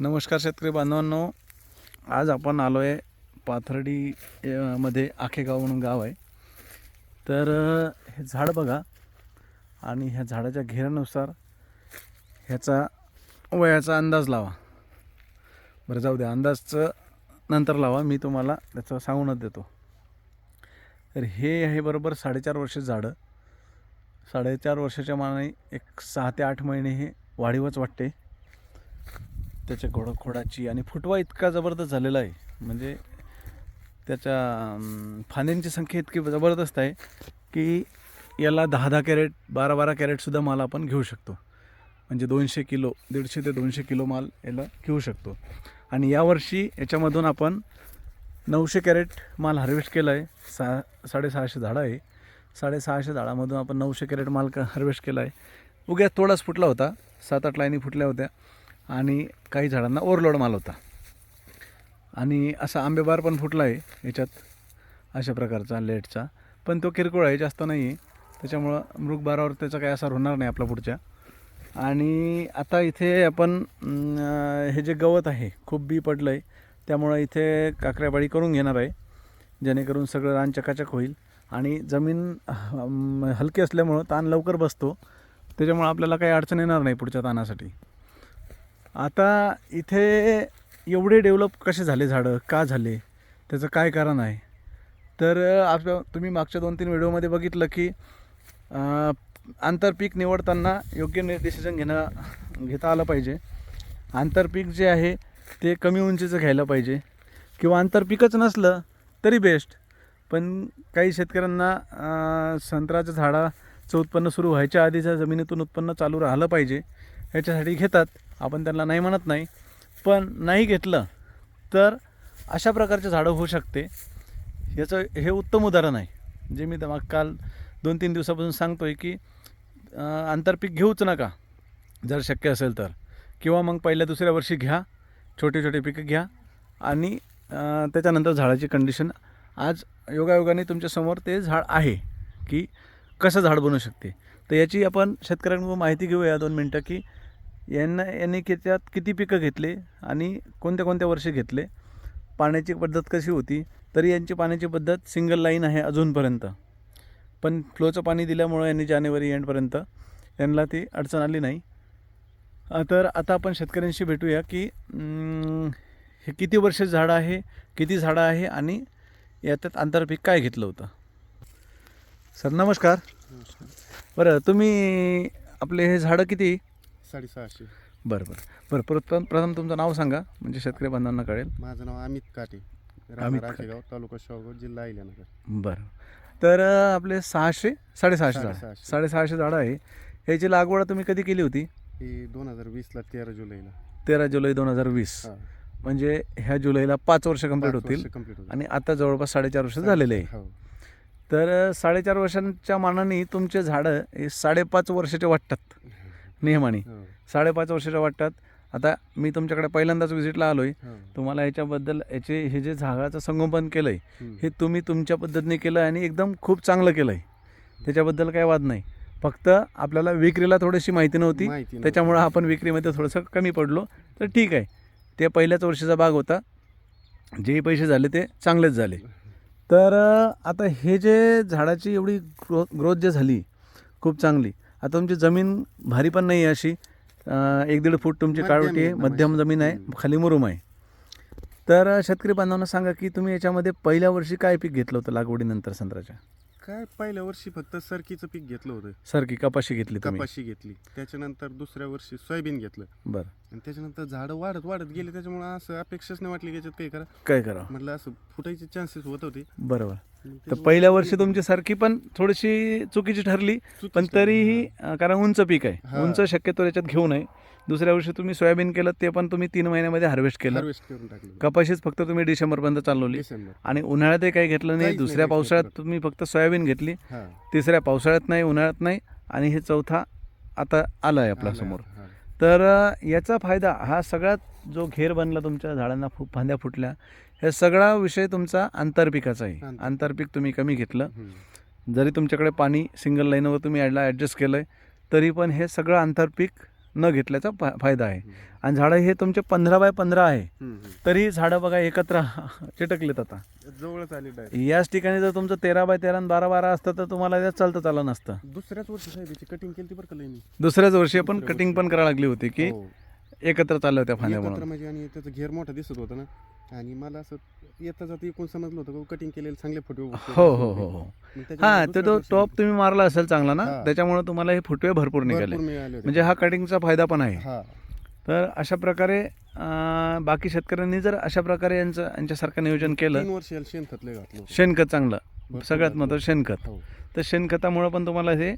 नमस्कार शेतकरी बांधवांनो. आज आपण आलो आहे पाथर्डी मध्ये आखेगाव म्हणून गाव आहे. तर हे झाड बघा आणि ह्या झाडाच्या घेरानुसार ह्याचा वयाचा अंदाज लावा. बरं जाऊ द्या. अंदाजचं नंतर लावा. मी तुम्हाला त्याचं सांगूनच देतो. तर हे आहे बरोबर साडेचार वर्ष झाडं. साडेचार वर्षाच्या मानाने एक सहा ते आठ महिने हे वाढीवच वाटते. त्याच्या घोड खोडाची आणि फुटवा इतका जबरदस्त झालेला आहे. म्हणजे त्याच्या फांद्यांची संख्या इतकी जबरदस्त आहे की याला दहा दहा कॅरेट बारा बारा कॅरेटसुद्धा माल आपण घेऊ शकतो. म्हणजे दोनशे किलो दीडशे ते दोनशे किलो माल याला घेऊ शकतो. आणि यावर्षी याच्यामधून आपण नऊशे कॅरेट माल हार्वेस्ट केला आहे सहा साडेसहाशे झाडं आहे. साडेसहाशे झाडामधून आपण नऊशे कॅरेट माल का हार्वेस्ट केला आहे उग्या थोडाच फुटला होता. सात आठ लाईनी फुटल्या होत्या. आणि काही झाडांना ओव्हरलोड माल होता. आणि असा आंबेबार पण फुटला आहे याच्यात अशा प्रकारचा लेटचा. पण तो किरकोळ आहे जास्त नाही आहे त्याच्यामुळं मृगबारावर त्याचा काही असर होणार नाही आपला पुढच्या. आणि आता इथे आपण हे जे गवत आहे खूप बी पडलं आहे त्यामुळं इथे काकऱ्याबाळी करून घेणार आहे. जेणेकरून सगळं रान चकाचक होईल. आणि जमीन हलकी असल्यामुळं ताण लवकर बसतो. त्याच्यामुळं आपल्याला काही अडचण येणार नाही पुढच्या ताणासाठी. आता इथे एवढे डेव्हलप कसे झाले झाडं? का झाले? त्याचं काय कारण आहे? तर आप तुम्ही मागच्या दोन तीन व्हिडिओमध्ये बघितलं की आंतरपीक निवडताना योग्य नि डिसिजन घेणं घेता आलं पाहिजे. आंतरपीक जे आहे ते कमी उंचीचं घ्यायला पाहिजे. किंवा आंतरपीकच नसलं तरी बेस्ट पण काही शेतकऱ्यांना अं, संत्र्याच्या झाडाचं उत्पन्न सुरू व्हायच्या आधीच्या जमिनीतून उत्पन्न चालू राहिलं पाहिजे. ह्याच्यासाठी घेतात. आपण त्यांना नाही म्हणत नाही. पण नाही घेतलं तर अशा प्रकारचे झाडं होऊ शकते. याचं हे उत्तम उदाहरण आहे जे मी मग काल दोन तीन दिवसापासून सांगतो आहे की आंतरपीक घेऊच नका. जर शक्य असेल तर. किंवा मग पहिल्या दुसऱ्या वर्षी घ्या छोटे छोटे पिकं घ्या. आणि त्याच्यानंतर झाडाची कंडिशन आज योगायोगाने तुमच्यासमोर ते झाड आहे की कसं झाड बनू शकते. तर याची आपण शेतकऱ्यांकडून माहिती घेऊया दोन मिनटं की यांना यांनी त्याच्यात किती पिकं घेतले आणि कोणत्या कोणत्या वर्षी घेतले? पाण्याची पद्धत कशी होती? तरी यांची पाण्याची पद्धत सिंगल लाईन आहे अजूनपर्यंत. पण फ्लोचं पाणी दिल्यामुळं यांनी जानेवारी एंडपर्यंत यांना ती अडचण आली नाही. तर आता आपण शेतकऱ्यांशी भेटूया की हे किती वर्ष झाडं आहे किती झाडं आहे आणि याच्यात आंतरपीक काय घेतलं होतं? सर नमस्कार. बरं तुम्ही आपले हे झाडं किती? साडेसहाशे. बरं बरं. बरं प्रथम प्रथम तुमचं नाव सांगा म्हणजे शेतकरी बांधवांना कळेल. माझं नाव अमित काटे. अमित राहणार काटे. आखेगाव तालुका शाहूगाव जिल्हा अहिल्यानगर. बरं. तर अं, आपले सहाशे साडेसहाशे झाडं. साडेसहाशे. साडेसहाशे झाडं आहे. ह्याची लागवड तुम्ही कधी केली होती? ही दोन हजार वीसला तेरा जुलैला. तेरा जुलै दोन हजार वीस. म्हणजे ह्या जुलैला पाच वर्ष कंप्लीट होतील. आणि आता जवळपास साडेचार वर्ष झालेले आहे. हो. तर अं, साडेचार वर्षांच्या मानाने तुमचे झाडं हे साडेपाच वर्षाचे वाटतात. नियमाने हो. साडेपाच वर्षाच्या वाटतात. आता मी तुमच्याकडे पहिल्यांदाच व्हिजिटला आलो आहे हो. तुम्हाला याच्याबद्दल याचे हे जे झाडाचं संगोपन केलं आहे हम्म. हे तुम्ही तुमच्या पद्धतीने केलं आणि एकदम खूप चांगलं केलं आहे त्याच्याबद्दल काही वाद नाही. फक्त आपल्याला विक्रीला थोडीशी माहिती नव्हती. त्याच्यामुळं आपण विक्रीमध्ये थोडंसं कमी पडलो. तर ठीक आहे. ते पहिल्याच वर्षीचा भाग होता. जेही पैसे झाले ते चांगलेच झाले. तर आता हे जे झाडाची एवढी ग्रो ग्रोथ जे झाली खूप चांगली. आता तुमची जमीन भारी पण नाही आहे अशी. एक दीड फूट तुमची काळवटी आहे मध्यम. जमीन आहे. खाली मुरुम आहे. तर शेतकरी बांधवांना सांगा की तुम्ही याच्यामध्ये पहिल्या वर्षी काय पीक घेतलं होतं लागवडीनंतर संत्र्याच्या? काय पहिल्या वर्षी फक्त सरकीचं पीक घेतलं होतं. सरकी कपाशी घेतली तुम्ही. कपाशी घेतली. त्याच्यानंतर दुसऱ्या वर्षी सोयाबीन घेतलं. बरं. आणि त्याच्यानंतर झाडं वाढत वाढत गेले त्याच्यामुळे असं अपेक्षाच नाही वाटली की याच्यात काही करा. काय करावं? म्हटलं असं फुटायचे चान्सेस होत होते. बरोबर. तर पहिल्या वर्षी तुमची सारखी पण थोडीशी चुकीची ठरली पण. तरीही कारण उंच पीक आहे. उंच शक्यतो याच्यात घेऊ नये. दुसऱ्या वर्षी तुम्ही सोयाबीन केलं ते पण तुम्ही तीन महिन्यामध्ये हार्वेस्ट केलं. कपाशीच फक्त तुम्ही डिसेंबरपर्यंत चालवली. आणि उन्हाळ्यातही काही घेतलं नाही दुसऱ्या पावसाळ्यात. तुम्ही फक्त सोयाबीन घेतली. तिसऱ्या पावसाळ्यात नाही उन्हाळ्यात नाही. आणि हे चौथा आता आला आहे आपल्यासमोर. तर याचा फायदा हा सगळ्यात जो घेर बनला तुमच्या झाडांना फु फांद्या फुटल्या हे सगळा विषय तुमचा आंतरपिकाचा आहे आंतरपीक. तुम्ही कमी घेतलं. जरी तुमच्याकडे पाणी सिंगल लाईनवर तुम्ही ॲडला ॲडजस्ट केलं आहे तरी पण हे सगळं आंतरपीक न घेतल्याचा फा फायदा आहे आणि झाडं हे तुमचे पंधरा बाय पंधरा आहे. तरी झाडं बघा एकत्र चिटकलेत आता जवळच आली याच ठिकाणी जर तुमचं तेरा बाय तेरा आणि बारा बारा असतं तर तुम्हाला त्यात चालतं आलं नसतं दुसऱ्याच वर्षी साहेब कटिंग केली बरं का दुसऱ्याच वर्षी पण दुसऱ्या कटिंग. पण करायला लागली होती की हो. एकत्र चालल्या होत्या फांद्यामुळे म्हणजे आणि त्याचं घेर मोठा दिसत होता ना आणि मला असं येता जाता एकूण समजलं होतं कटिंग केलेले चांगले फोटो हो हो हो हो. हा तो तो टॉप तुम्ही मारला असेल चांगला ना हा. त्याच्यामुळे तुम्हाला हे फुटवे भरपूर निघाले. मिळाले होते. म्हणजे हा कटिंगचा फायदा पण आहे. हा. तर अशा प्रकारे अं, बाकी शेतकऱ्यांनी जर अशा प्रकारे यांचं यांच्यासारखं नियोजन केलं तीन वर्ष याला शेणखत लय घातलं होतं. शेणखत चांगलं. भरपूर सगळ्यात घातलं महत्त्वाचं शेणखत. हो. तर शेणखतामुळं पण तुम्हाला हे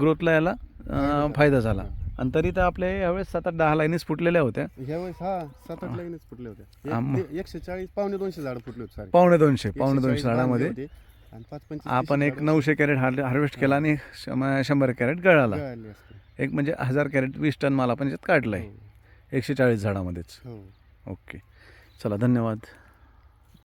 ग्रोथला याला अं, फायदा झाला. आणि तरी तर आपल्या यावेळेस सात आठ दहा लाईनीच फुटलेल्या होत्या. ह्या वेळेस हा सात आठ लाईनच फुटले होते एक- हा, मग. ते एकशे चाळीस पावणे दोनशे झाड फुटले होते सारे पावणे दोनशे पावणे 140 दोनशे झाडामध्ये होते. आणि पाच पंचवीस आपण एक नऊशे कॅरेट हार्वेस्ट केला आणि शं- शंभर कॅरेट गळाला. असते. एक म्हणजे हजार कॅरेट वीस टन माल आपण याच्यात काढला आहे हो. एकशे चाळीस झाडामध्येच. हो. ओके. चला धन्यवाद.